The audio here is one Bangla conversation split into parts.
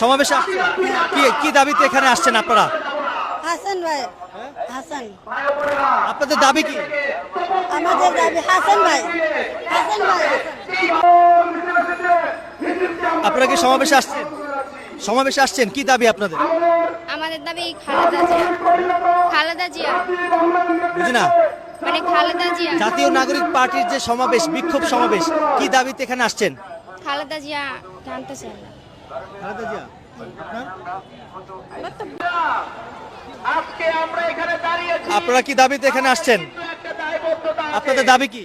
সমাবেশে আসছেন? কি কি দাবিতে এখানে আসছেন আপনারা? হাসান ভাই হাসান। আপনাদের দাবি কি? আমাদের দাবি হাসান ভাই হাসান ভাই আপনারা কি সমাবেশে আসছেন? সমাবেশে আসছেন? কি দাবি আপনাদের? আমাদের দাবি খালেদা জিয়া। খালেদা জিয়া। বুঝি না? মানে খালেদা জিয়া। জাতীয় নাগরিক পার্টির যে সমাবেশ বিক্ষোভ সমাবেশ কি দাবিতে এখানে আসছেন? খালেদা জিয়া জানতে চাই না আজকে আমরা এখানে দাঁড়িয়েছি। আপনারা কি দাবিতে এখানে আসছেন। আপনাদের দাবি কি?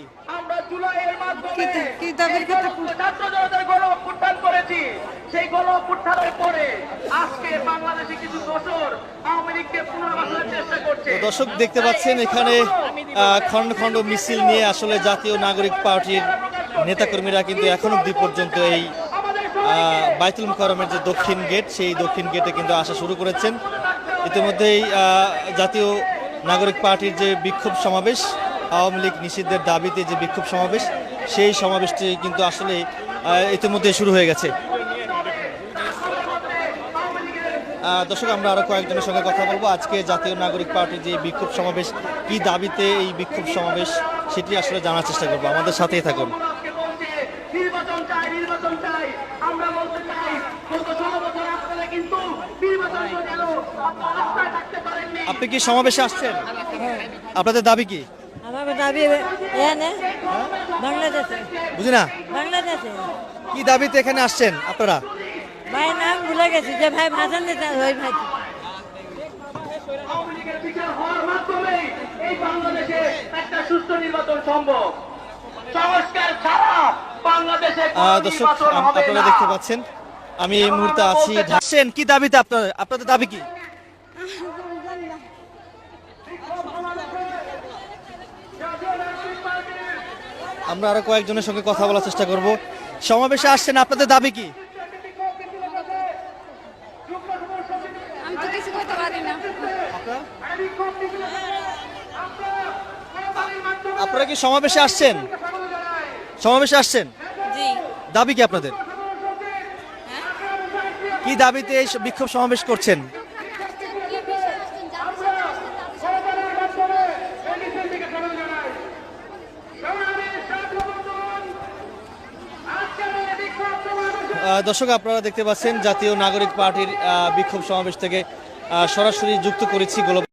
দর্শক দেখতে পাচ্ছেন এখানে আহ, খন্ড খণ্ড মিছিল নিয়ে আসলে জাতীয় নাগরিক পার্টির নেতাকর্মীরা কিন্তু এখন অব্দি পর্যন্ত এই বাইতুল মুকাররমের যে দক্ষিণ গেট, সেই দক্ষিণ গেটে কিন্তু আসা শুরু করেছেন। ইতিমধ্যেই জাতীয় নাগরিক পার্টির যে বিক্ষোভ সমাবেশ, আওয়ামী লীগ নিষিদ্ধের দাবিতে যে বিক্ষোভ সমাবেশ, সেই সমাবেশটি কিন্তু আসলে ইতিমধ্যে শুরু হয়ে গেছে। দর্শক, আমরা আরও কয়েকজনের সঙ্গে কথা বলব। আজকে জাতীয় নাগরিক পার্টির যে বিক্ষোভ সমাবেশ, কি দাবিতে এই বিক্ষোভ সমাবেশ, সেটি আসলে জানার চেষ্টা করব। আমাদের সাথেই থাকুন। চাই নির্বাচন চাই। আমরা বলতে চাই গত ষোলো বছর আপনারা কিন্তু নির্বাচন গেল রাস্তায় থাকতে পারেননি। আপনি কি সমাবেশে আসছেন? আপনাদের দাবি কি? আমার দাবি এনে বাংলাদেশে। বুঝি না? বাংলাদেশে। কি দাবিতে এখানে আসছেন আপনারা? ভাই নাম ভুলে গেছি যে ভাই ভাষণ দিতে ওই ভাই। এই বাংলাদেশে একটা সুস্থ নির্বাচন সম্ভব। সংস্কার ছাড়া দর্শক আপনারা দেখতে পাচ্ছেন আমি এই মুহূর্তে আছি আসছেন কি দাবিতে আপনার আপনাদের দাবি কি? আমরা আরও কয়েকজনের সঙ্গে কথা বলার চেষ্টা করব। সমাবেশে আসছেন আপনাদের দাবি কি? আপনারা কি সমাবেশে আসছেন? সমাবেশে আসছেন? দাবি কি আপনাদের? কি দাবিতে বিক্ষোভ সমাবেশ করছেন? দর্শক, আপনারা দেখতে পাচ্ছেন জাতীয় নাগরিক পার্টির বিক্ষোভ সমাবেশ থেকে সরাসরি যুক্ত করেছি গোলক